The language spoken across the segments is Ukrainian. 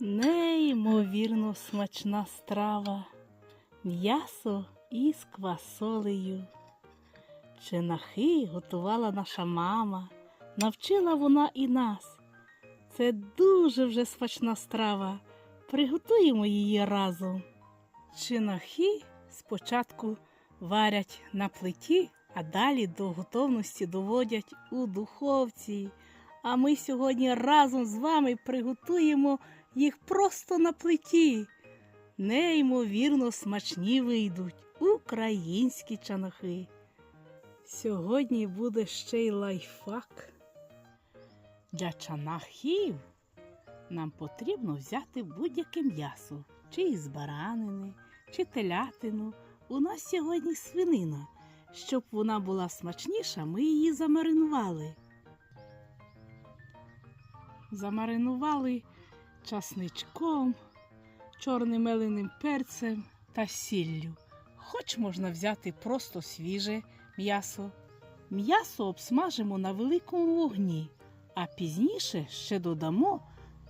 Неймовірно смачна страва, м'ясо із квасолею. Чинахи готувала наша мама, навчила вона і нас. Це дуже вже смачна страва. Приготуємо її разом. Чинахи спочатку варять на плиті, а далі до готовності доводять у духовці. А ми сьогодні разом з вами приготуємо їх просто на плиті. Неймовірно смачні вийдуть українські чанахи. Сьогодні буде ще й лайфхак. Для чанахів нам потрібно взяти будь-яке м'ясо, чи із баранини, чи телятину. У нас сьогодні свинина. Щоб вона була смачніша, ми її замаринували. Замаринували часничком, чорним меленим перцем та сіллю. Хоч можна взяти просто свіже м'ясо. М'ясо обсмажимо на великому вогні, а пізніше ще додамо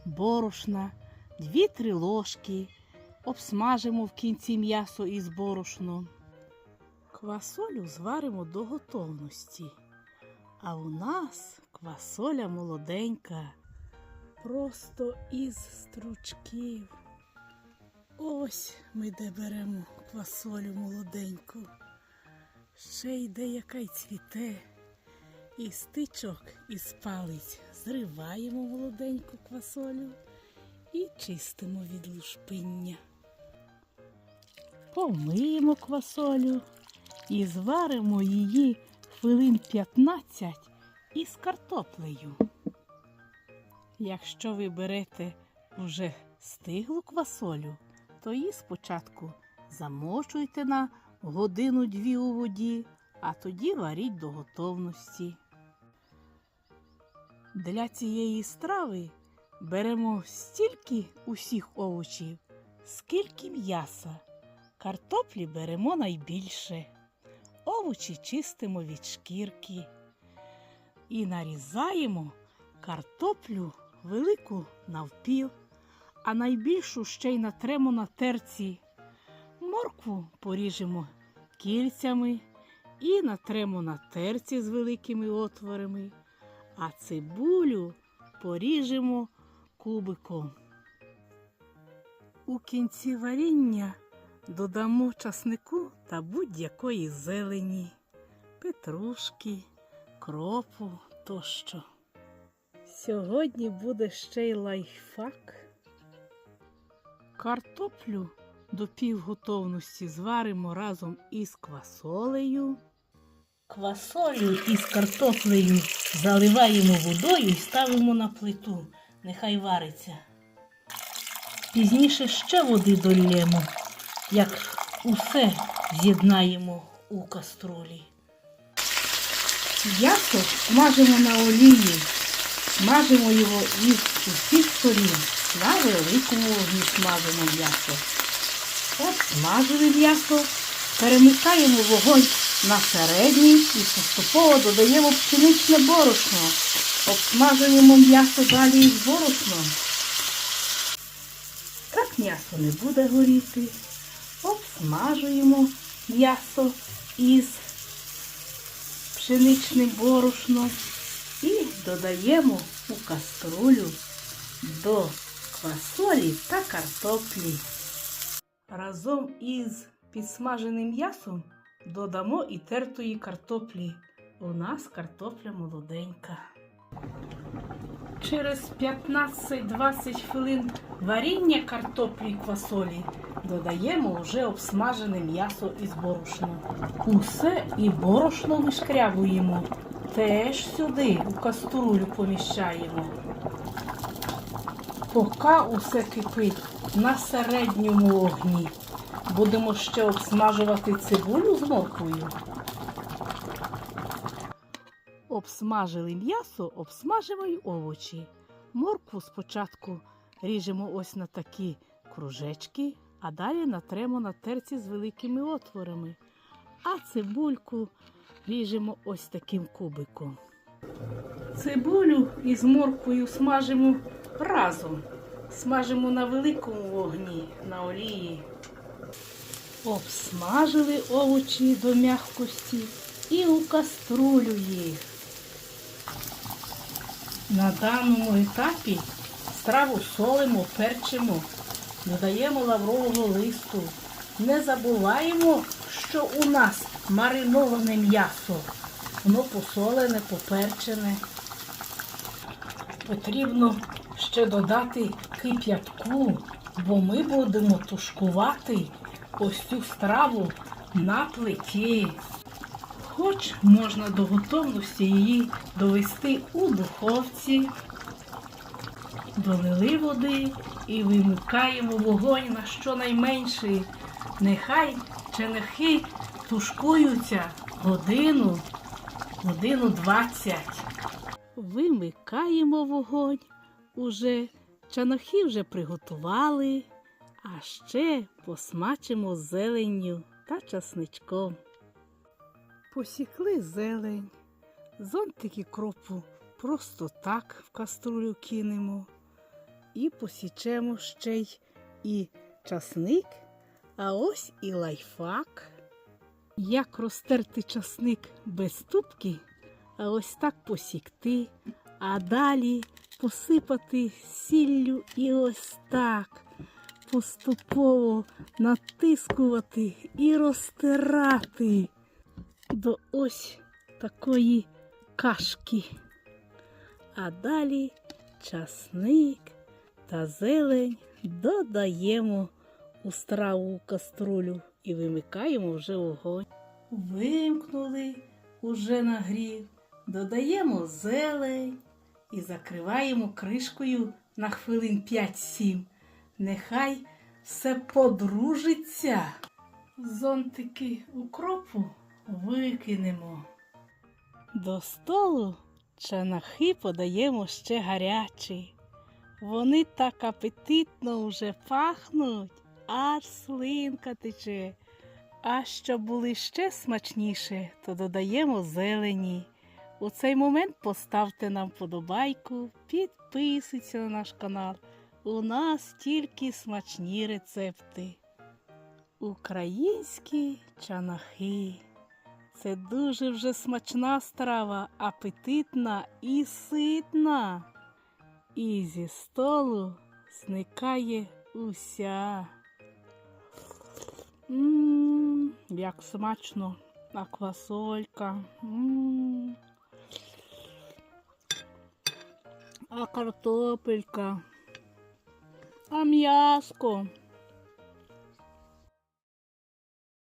борошна, 2-3 ложки. Обсмажимо в кінці м'ясо із борошном. Квасолю зваримо до готовності. А у нас квасоля молоденька, просто із стручків. Ось ми де беремо квасолю молоденьку. Ще йде яка й цвіте. І стичок із палиць зриваємо молоденьку квасолю і чистимо від лушпиння. Помиємо квасолю і зваримо її хвилин 15 із картоплею. Якщо ви берете вже стиглу квасолю, то її спочатку замочуйте на годину-дві у воді, а тоді варіть до готовності. Для цієї страви беремо стільки усіх овочів, скільки м'яса. Картоплі беремо найбільше. Овочі чистимо від шкірки і нарізаємо картоплю велику навпіл, а найбільшу ще й натремо на терці. Моркву поріжемо кільцями і натремо на терці з великими отворами, а цибулю поріжемо кубиком. У кінці варіння додамо часнику та будь-якої зелені, петрушки, кропу тощо. Сьогодні буде ще й лайфхак. Картоплю до півготовності зваримо разом із квасолею. Квасолю із картоплею заливаємо водою і ставимо на плиту. Нехай вариться. Пізніше ще води долємо, як усе з'єднаємо у каструлі. М'ясо смажимо на олії, смажимо його із усіх сторін. На великому вогні смажимо м'ясо. Обсмажили м'ясо, перемикаємо вогонь на середній і поступово додаємо пшеничне борошно. Обсмажуємо м'ясо далі із борошном. Так м'ясо не буде горіти. Обсмажуємо м'ясо із пшеничним борошном і додаємо у каструлю до квасолі та картоплі. Разом із підсмаженим м'ясом додамо і тертої картоплі. У нас картопля молоденька. Через 15-20 хвилин варіння картоплі і квасолі додаємо вже обсмажене м'ясо із борошном. Усе і борошно вишкрябуємо. Теж сюди у каструлю поміщаємо. Поки усе кипить на середньому огні, будемо ще обсмажувати цибулю з морквою. Обсмажили м'ясо, обсмажимо й овочі. Моркву спочатку ріжемо ось на такі кружечки, а далі натремо на терці з великими отворами. А цибульку ріжемо ось таким кубиком. Цибулю із морквою смажимо разом. смажимо на великому вогні на олії. Обсмажили овочі до м'якості і у каструлю їх. На даному етапі страву солимо, перчимо, додаємо лаврового листу. Не забуваємо, що у нас мариноване м'ясо. Воно посолене, поперчене. Потрібно ще додати кип'ятку, бо ми будемо тушкувати ось цю страву на плиті. Хоч можна до готовності її довести у духовці, долили води і вимикаємо вогонь на щонайменший. Нехай черехи тушкуються годину, годину двадцять. Вимикаємо вогонь. Уже чанохи вже приготували, а ще посмачимо зеленню та часничком. Посікли зелень, зонтики кропу просто так в каструлю кинемо і посічемо ще й і часник, а ось і лайфак. Як розтерти часник без тупки, а ось так посікти, а далі посипати сіллю і ось так поступово натискувати і розтирати до ось такої кашки. А далі часник та зелень додаємо у страву каструлю і вимикаємо вже вогонь. Вимкнули уже нагрів, додаємо зелень і закриваємо кришкою на хвилин 5-7. Нехай все подружиться. Зонтики укропу викинемо. До столу чанахи подаємо ще гарячі. Вони так апетитно вже пахнуть, аж слинка тече. А щоб були ще смачніше, то додаємо зелені. У цей момент поставте нам подобайку, підписуйтесь на наш канал. У нас тільки смачні рецепти. Українські чанахи. Це дуже вже смачна страва, апетитна і ситна. І зі столу зникає уся. Мм, як смачно, а квасолька. А картопелька. А м'яско.